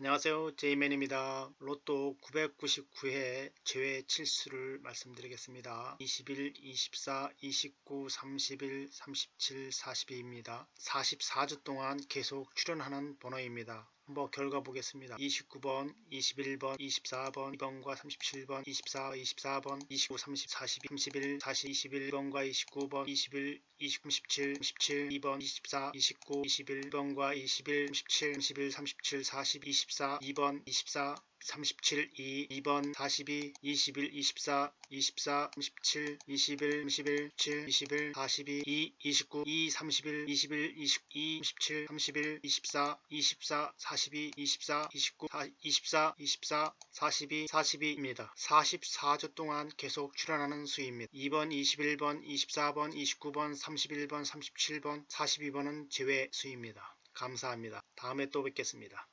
안녕하세요. 제이맨입니다. 로또 999회 제외 칠수를 말씀드리겠습니다. 21, 24, 29, 31, 37, 42입니다. 44주 동안 계속 출연하는 번호입니다. 한번 결과 보겠습니다. 29번, 21번, 24번, 2번과 37번, 24, 24번, 29, 30, 42, 31, 40, 21번과 29번, 21, 29, 17, 17, 2번, 24, 29, 21번과 21, 17, 31, 37, 40, 24, 2번, 24, 37, 2, 2번, 42, 21, 24, 24, 37, 21, 31, 7, 21, 42, 2, 29, 2, 31, 21, 22, 27, 31, 24, 24, 42, 24, 29, 24, 24, 42, 42입니다. 44주 동안 계속 출연하는 수입니다. 2번, 21번, 24번, 29번, 31번, 37번, 42번은 제외 수입니다. 감사합니다. 다음에 또 뵙겠습니다.